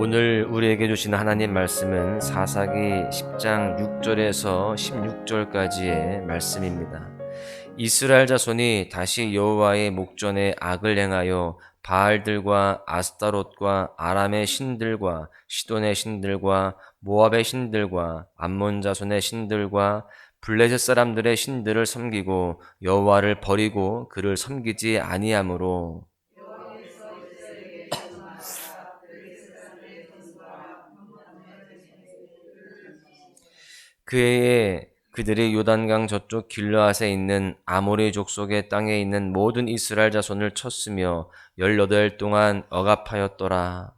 오늘 우리에게 주신 하나님 말씀은 사사기 10장 6절에서 16절까지의 말씀입니다. 이스라엘 자손이 다시 여호와의 목전에 악을 행하여 바알들과 아스타롯과 아람의 신들과 시돈의 신들과 모압의 신들과 암몬 자손의 신들과 블레셋 사람들의 신들을 섬기고 여호와를 버리고 그를 섬기지 아니하므로 그해에 그들이 요단강 저쪽 길르앗에 있는 아모리 족속의 땅에 있는 모든 이스라엘 자손을 쳤으며 열여덟 동안 억압하였더라.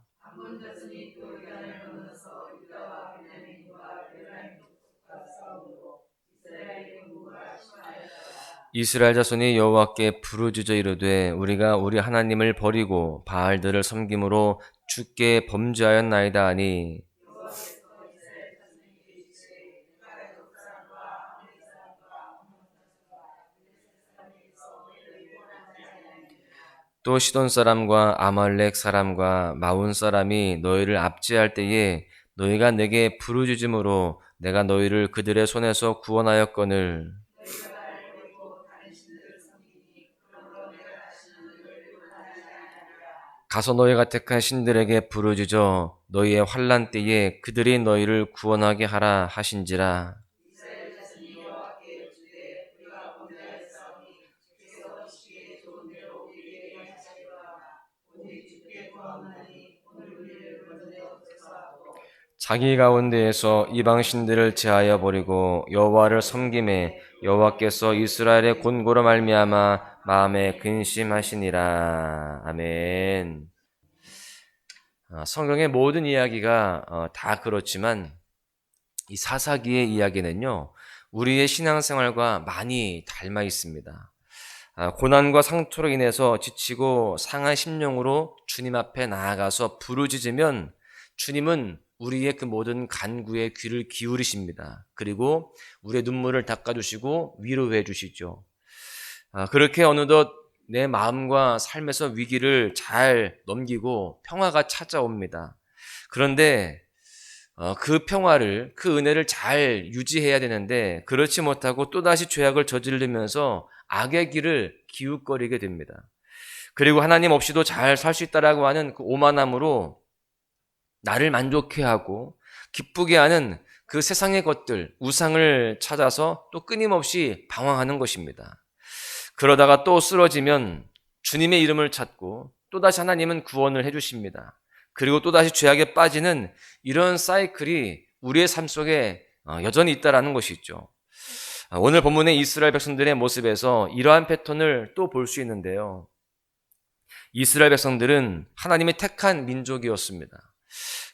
이스라엘 자손이 여호와께 부르짖어 이르되 우리가 우리 하나님을 버리고 바알들을 섬김으로 주께 범죄하였나이다 하니 또 시돈 사람과 아말렉 사람과 마운 사람이 너희를 압제할 때에 너희가 내게 부르짖음으로 내가 너희를 그들의 손에서 구원하였거늘. 가서 너희가 택한 신들에게 부르짖어 너희의 환란 때에 그들이 너희를 구원하게 하라 하신지라 자기 가운데에서 이방 신들을 제하여 버리고 여호와를 섬김에 여호와께서 이스라엘의 곤고로 말미암아 마음에 근심하시니라 아멘. 아, 성경의 모든 이야기가 어, 다 그렇지만 이 사사기의 이야기는요 우리의 신앙생활과 많이 닮아 있습니다. 아, 고난과 상처로 인해서 지치고 상한 심령으로 주님 앞에 나아가서 부르짖으면 주님은 우리의 그 모든 간구에 귀를 기울이십니다. 그리고 우리의 눈물을 닦아주시고 위로해 주시죠. 아, 그렇게 어느덧 내 마음과 삶에서 위기를 잘 넘기고 평화가 찾아옵니다. 그런데 어, 그 평화를, 그 은혜를 잘 유지해야 되는데 그렇지 못하고 또다시 죄악을 저지르면서 악의 길을 기웃거리게 됩니다. 그리고 하나님 없이도 잘 살 수 있다라고 하는 그 오만함으로 나를 만족해 하고 기쁘게 하는 그 세상의 것들, 우상을 찾아서 또 끊임없이 방황하는 것입니다. 그러다가 또 쓰러지면 주님의 이름을 찾고 또다시 하나님은 구원을 해주십니다. 그리고 또다시 죄악에 빠지는 이런 사이클이 우리의 삶 속에 어, 여전히 있다라는 것이 있죠. 아, 오늘 본문의 이스라엘 백성들의 모습에서 이러한 패턴을 또 볼 수 있는데요. 이스라엘 백성들은 하나님이 택한 민족이었습니다.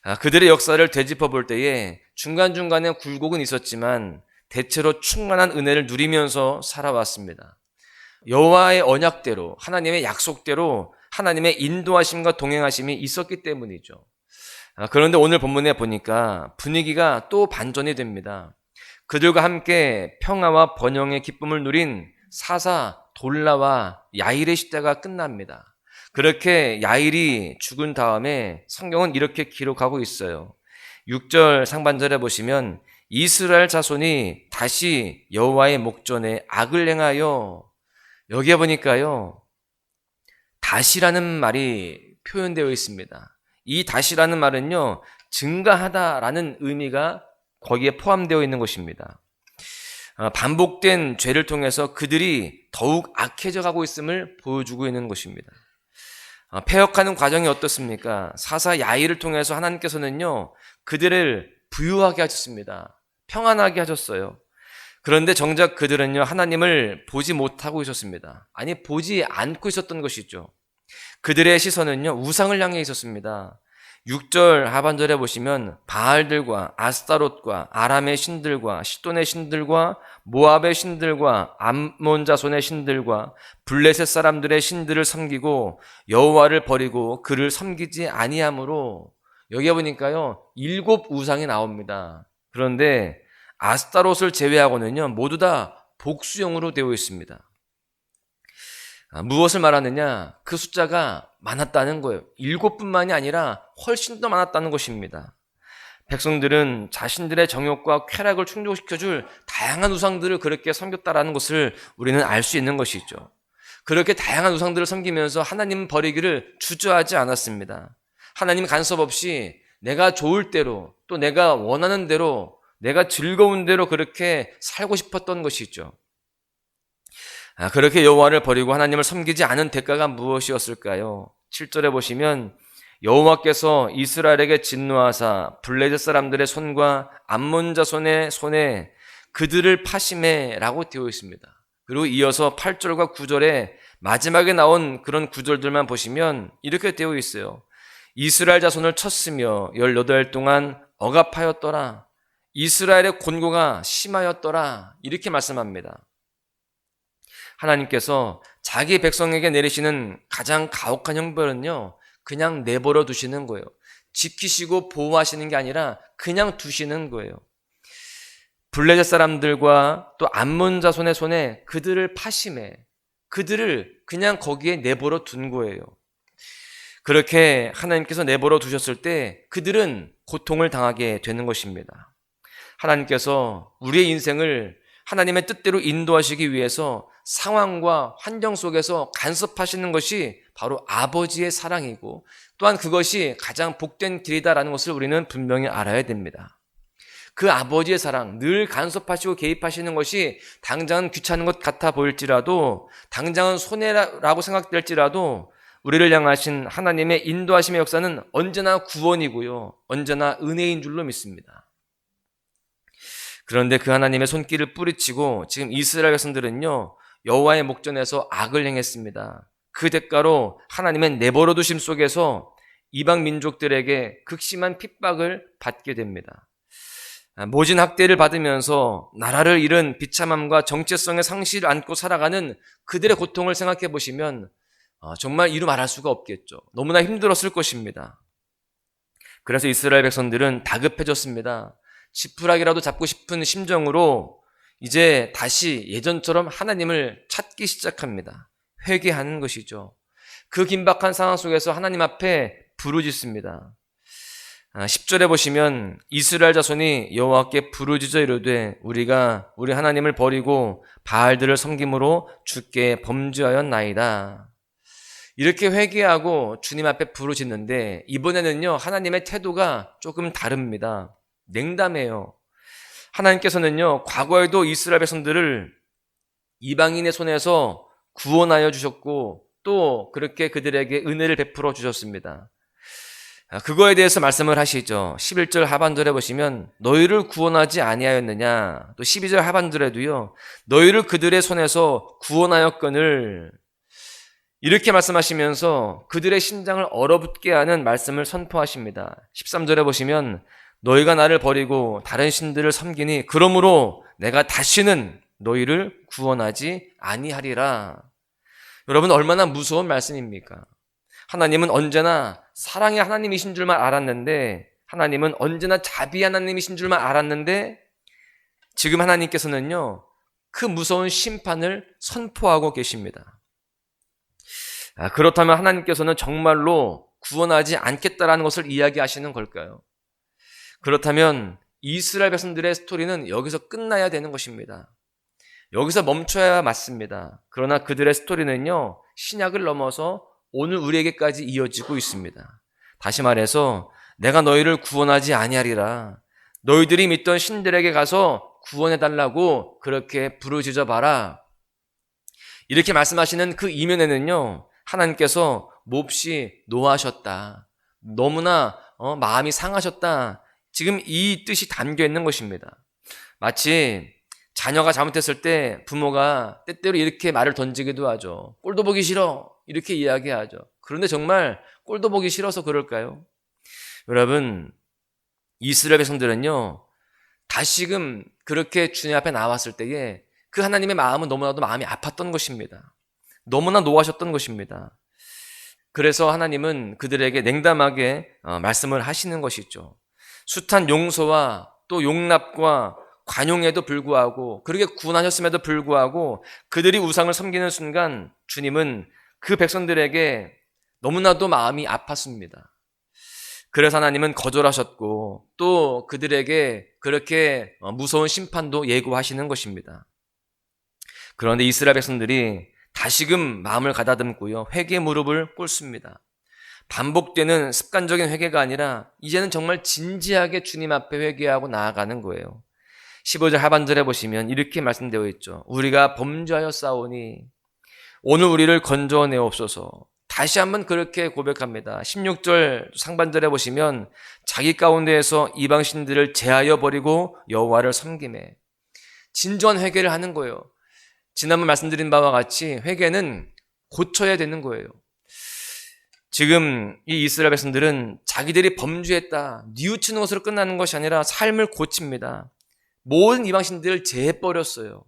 아, 그들의 역사를 되짚어 볼 때에 중간중간에 굴곡은 있었지만 대체로 충만한 은혜를 누리면서 살아왔습니다. 여호와의 언약대로 하나님의 약속대로 하나님의 인도하심과 동행하심이 있었기 때문이죠. 아, 그런데 오늘 본문에 보니까 분위기가 또 반전이 됩니다. 그들과 함께 평화와 번영의 기쁨을 누린 사사 돌라와 야일의 시대가 끝납니다. 그렇게 야일이 죽은 다음에 성경은 이렇게 기록하고 있어요. 6절 상반절에 보시면 이스라엘 자손이 다시 여호와의 목전에 악을 행하여 여기에 보니까요. 다시라는 말이 표현되어 있습니다. 이 다시라는 말은요. 증가하다라는 의미가 거기에 포함되어 있는 것입니다. 어, 반복된 죄를 통해서 그들이 더욱 악해져 가고 있음을 보여주고 있는 것입니다. 어, 폐역하는 과정이 어떻습니까? 사사 야일을 통해서 하나님께서는요, 그들을 부유하게 하셨습니다. 평안하게 하셨어요. 그런데 정작 그들은요, 하나님을 보지 못하고 있었습니다. 아니, 보지 않고 있었던 것이죠. 그들의 시선은요, 우상을 향해 있었습니다. 6절 하반절에 보시면 바알들과 아스타롯과 아람의 신들과 시돈의 신들과 모압의 신들과 암몬 자손의 신들과 블레셋 사람들의 신들을 섬기고 여호와를 버리고 그를 섬기지 아니하므로 여기에 보니까요 일곱 우상이 나옵니다. 그런데 아스타롯을 제외하고는요 모두 다 복수형으로 되어 있습니다. 아, 무엇을 말하느냐? 그 숫자가 많았다는 거예요. 일곱뿐만이 아니라 훨씬 더 많았다는 것입니다. 백성들은 자신들의 정욕과 쾌락을 충족시켜줄 다양한 우상들을 그렇게 섬겼다라는 것을 우리는 알 수 있는 것이죠. 그렇게 다양한 우상들을 섬기면서 하나님은 버리기를 주저하지 않았습니다. 하나님 간섭 없이 내가 좋을 대로 또 내가 원하는 대로 내가 즐거운 대로 그렇게 살고 싶었던 것이죠. 아, 그렇게 여호와를 버리고 하나님을 섬기지 않은 대가가 무엇이었을까요? 7절에 보시면 여호와께서 이스라엘에게 진노하사 블레셋 사람들의 손과 암몬 자손의 손에 그들을 파심해라고 되어 있습니다. 그리고 이어서 8절과 9절에 마지막에 나온 그런 구절들만 보시면 이렇게 되어 있어요. 이스라엘 자손을 쳤으며 18일 동안 억압하였더라. 이스라엘의 곤고가 심하였더라. 이렇게 말씀합니다. 하나님께서 자기 백성에게 내리시는 가장 가혹한 형벌은요, 그냥 내버려 두시는 거예요. 지키시고 보호하시는 게 아니라 그냥 두시는 거예요. 블레셋 사람들과 또 암몬 자손의 손에 그들을 파심해 그들을 그냥 거기에 내버려 둔 거예요. 그렇게 하나님께서 내버려 두셨을 때 그들은 고통을 당하게 되는 것입니다. 하나님께서 우리의 인생을 하나님의 뜻대로 인도하시기 위해서 상황과 환경 속에서 간섭하시는 것이 바로 아버지의 사랑이고 또한 그것이 가장 복된 길이다라는 것을 우리는 분명히 알아야 됩니다. 그 아버지의 사랑, 늘 간섭하시고 개입하시는 것이 당장은 귀찮은 것 같아 보일지라도 당장은 손해라고 생각될지라도 우리를 향하신 하나님의 인도하심의 역사는 언제나 구원이고요. 언제나 은혜인 줄로 믿습니다. 그런데 그 하나님의 손길을 뿌리치고 지금 이스라엘 백성들은요. 여호와의 목전에서 악을 행했습니다. 그 대가로 하나님의 내버려 두심 속에서 이방 민족들에게 극심한 핍박을 받게 됩니다. 아, 모진 학대를 받으면서 나라를 잃은 비참함과 정체성의 상실을 안고 살아가는 그들의 고통을 생각해 보시면 어, 정말 이루 말할 수가 없겠죠. 너무나 힘들었을 것입니다. 그래서 이스라엘 백성들은 다급해졌습니다. 지푸라기라도 잡고 싶은 심정으로 이제 다시 예전처럼 하나님을 찾기 시작합니다. 회개하는 것이죠. 그 긴박한 상황 속에서 하나님 앞에 부르짖습니다. 10절에 아, 보시면 이스라엘 자손이 여호와께 부르짖어 이르되 우리가 우리 하나님을 버리고 바알들을 섬김으로 주께 범죄하였나이다. 이렇게 회개하고 주님 앞에 부르짖는데 이번에는요 하나님의 태도가 조금 다릅니다. 냉담해요. 하나님께서는요 과거에도 이스라엘 백성들을 이방인의 손에서 구원하여 주셨고 또 그렇게 그들에게 은혜를 베풀어 주셨습니다. 아, 그거에 대해서 말씀을 하시죠. 11절 하반절에 보시면 너희를 구원하지 아니하였느냐. 또 12절 하반절에도요. 너희를 그들의 손에서 구원하였거늘 이렇게 말씀하시면서 그들의 심장을 얼어붙게 하는 말씀을 선포하십니다. 13절에 보시면 너희가 나를 버리고 다른 신들을 섬기니 그러므로 내가 다시는 너희를 구원하지 아니하리라. 여러분 얼마나 무서운 말씀입니까? 하나님은 언제나 사랑의 하나님이신 줄만 알았는데 하나님은 언제나 자비 하나님이신 줄만 알았는데 지금 하나님께서는요 그 무서운 심판을 선포하고 계십니다. 아, 그렇다면 하나님께서는 정말로 구원하지 않겠다라는 것을 이야기하시는 걸까요? 그렇다면 이스라엘 백성들의 스토리는 여기서 끝나야 되는 것입니다. 여기서 멈춰야 맞습니다. 그러나 그들의 스토리는요, 신약을 넘어서 오늘 우리에게까지 이어지고 있습니다. 다시 말해서 내가 너희를 구원하지 아니하리라. 너희들이 믿던 신들에게 가서 구원해 달라고 그렇게 부르짖어 봐라. 이렇게 말씀하시는 그 이면에는요. 하나님께서 몹시 노하셨다. 너무나 어, 마음이 상하셨다. 지금 이 뜻이 담겨 있는 것입니다. 마치 자녀가 잘못했을 때 부모가 때때로 이렇게 말을 던지기도 하죠. 꼴도 보기 싫어. 이렇게 이야기하죠. 그런데 정말 꼴도 보기 싫어서 그럴까요? 여러분, 이스라엘 백성들은요, 다시금 그렇게 주님 앞에 나왔을 때에 그 하나님의 마음은 너무나도 마음이 아팠던 것입니다. 너무나 노하셨던 것입니다. 그래서 하나님은 그들에게 냉담하게 어, 말씀을 하시는 것이죠. 숱한 용서와 또 용납과 관용에도 불구하고 그렇게 구원하셨음에도 불구하고 그들이 우상을 섬기는 순간 주님은 그 백성들에게 너무나도 마음이 아팠습니다. 그래서 하나님은 거절하셨고 또 그들에게 그렇게 어, 무서운 심판도 예고하시는 것입니다. 그런데 이스라엘 백성들이 다시금 마음을 가다듬고요. 회개 무릎을 꿇습니다. 반복되는 습관적인 회개가 아니라 이제는 정말 진지하게 주님 앞에 회개하고 나아가는 거예요. 15절 하반절에 보시면 이렇게 말씀되어 있죠. 우리가 범죄하여 싸우니 오늘 우리를 건져내옵소서. 다시 한번 그렇게 고백합니다. 16절 상반절에 보시면 자기 가운데에서 이방신들을 제하여 버리고 여호와를 섬김에 진정한 회개를 하는 거예요. 지난번 말씀드린 바와 같이 회개는 고쳐야 되는 거예요. 지금 이 이스라엘 백성들은 자기들이 범죄했다, 뉘우치는 것으로 끝나는 것이 아니라 삶을 고칩니다. 모든 이방신들을 제해버렸어요.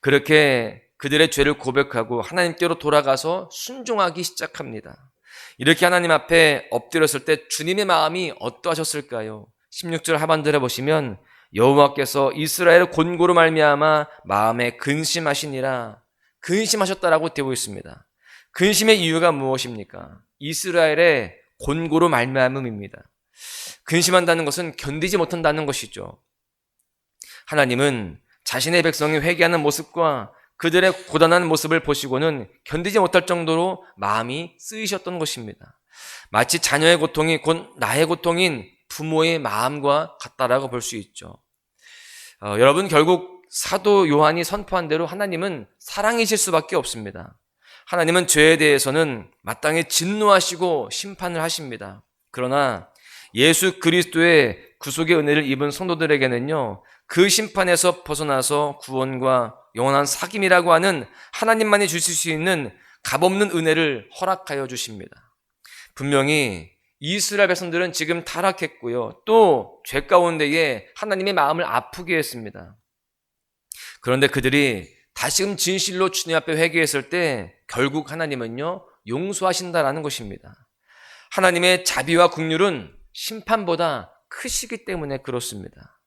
그렇게 그들의 죄를 고백하고 하나님께로 돌아가서 순종하기 시작합니다. 이렇게 하나님 앞에 엎드렸을 때 주님의 마음이 어떠하셨을까요? 16절 하반절에 보시면 여호와께서 이스라엘을 곤고로 말미암아 마음에 근심하시니라 근심하셨다라고 되어 있습니다. 근심의 이유가 무엇입니까? 이스라엘의 곤고로 말미암음입니다. 근심한다는 것은 견디지 못한다는 것이죠. 하나님은 자신의 백성이 회개하는 모습과 그들의 고단한 모습을 보시고는 견디지 못할 정도로 마음이 쓰이셨던 것입니다. 마치 자녀의 고통이 곧 나의 고통인 부모의 마음과 같다라고 볼 수 있죠. 어, 여러분 결국 사도 요한이 선포한 대로 하나님은 사랑이실 수밖에 없습니다. 하나님은 죄에 대해서는 마땅히 진노하시고 심판을 하십니다. 그러나 예수 그리스도의 구속의 은혜를 입은 성도들에게는요, 그 심판에서 벗어나서 구원과 영원한 사귐이라고 하는 하나님만이 주실 수 있는 값없는 은혜를 허락하여 주십니다. 분명히 이스라엘 백성들은 지금 타락했고요. 또 죄 가운데에 하나님의 마음을 아프게 했습니다. 그런데 그들이 다시금 진실로 주님 앞에 회개했을 때 결국 하나님은요, 용서하신다라는 것입니다. 하나님의 자비와 국률은 심판보다 크시기 때문에 그렇습니다.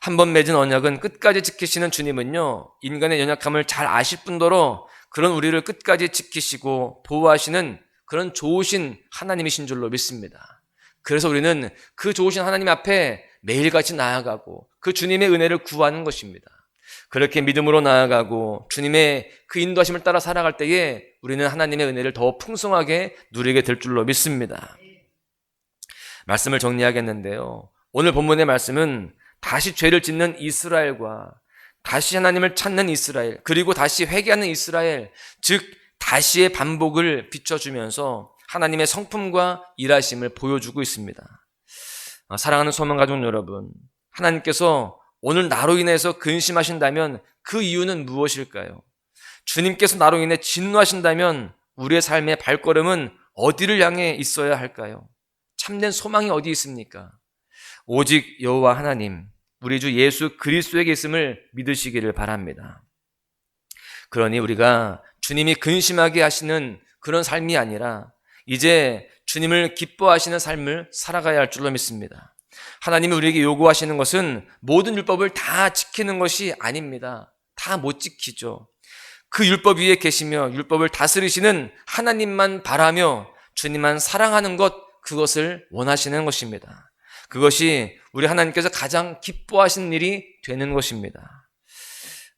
한 번 맺은 언약은 끝까지 지키시는 주님은요, 인간의 연약함을 잘 아실 뿐더러 그런 우리를 끝까지 지키시고 보호하시는 그런 좋으신 하나님이신 줄로 믿습니다. 그래서 우리는 그 좋으신 하나님 앞에 매일같이 나아가고 그 주님의 은혜를 구하는 것입니다. 그렇게 믿음으로 나아가고 주님의 그 인도하심을 따라 살아갈 때에 우리는 하나님의 은혜를 더 풍성하게 누리게 될 줄로 믿습니다. 말씀을 정리하겠는데요. 오늘 본문의 말씀은 다시 죄를 짓는 이스라엘과 다시 하나님을 찾는 이스라엘, 그리고 다시 회개하는 이스라엘, 즉, 다시의 반복을 비춰주면서 하나님의 성품과 일하심을 보여주고 있습니다. 아, 사랑하는 소망 가족 여러분, 하나님께서 오늘 나로 인해서 근심하신다면 그 이유는 무엇일까요? 주님께서 나로 인해 진노하신다면 우리의 삶의 발걸음은 어디를 향해 있어야 할까요? 참된 소망이 어디 있습니까? 오직 여호와 하나님, 우리 주 예수 그리스도에게 있음을 믿으시기를 바랍니다. 그러니 우리가 주님이 근심하게 하시는 그런 삶이 아니라 이제 주님을 기뻐하시는 삶을 살아가야 할 줄로 믿습니다. 하나님이 우리에게 요구하시는 것은 모든 율법을 다 지키는 것이 아닙니다. 다 못 지키죠. 그 율법 위에 계시며 율법을 다스리시는 하나님만 바라며 주님만 사랑하는 것, 그것을 원하시는 것입니다. 그것이 우리 하나님께서 가장 기뻐하시는 일이 되는 것입니다.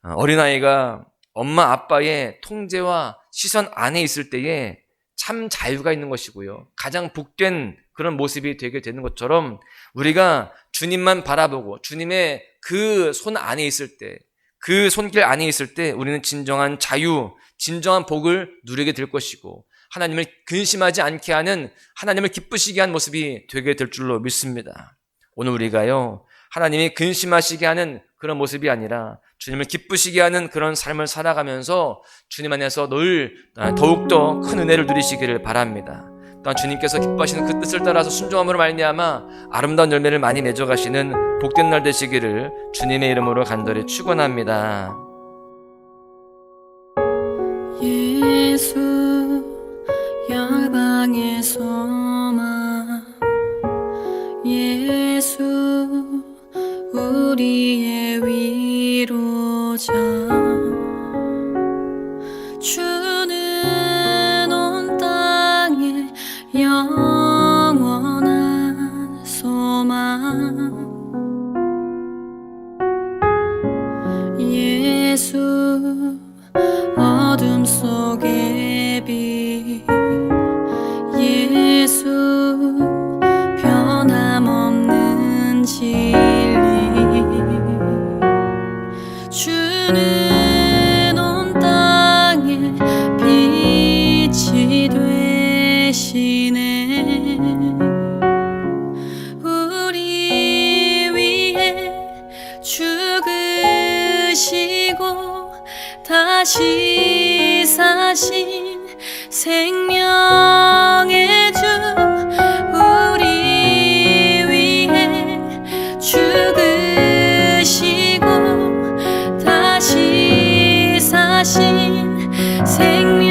어, 어린아이가 엄마 아빠의 통제와 시선 안에 있을 때에 참 자유가 있는 것이고요. 가장 복된 그런 모습이 되게 되는 것처럼 우리가 주님만 바라보고 주님의 그 손 안에 있을 때, 그 손길 안에 있을 때 우리는 진정한 자유, 진정한 복을 누리게 될 것이고 하나님을 근심하지 않게 하는 하나님을 기쁘시게 한 모습이 되게 될 줄로 믿습니다. 오늘 우리가요, 하나님이 근심하시게 하는 그런 모습이 아니라 주님을 기쁘시게 하는 그런 삶을 살아가면서 주님 안에서 늘 더욱더 큰 은혜를 누리시기를 바랍니다. 또한 주님께서 기뻐하시는 그 뜻을 따라서 순종함으로 말미암아 아름다운 열매를 많이 맺어 가시는 복된 날 되시기를 주님의 이름으로 간절히 축원합니다. 예수 열방의 소망 예수 우리의 위로자 주 사신 생명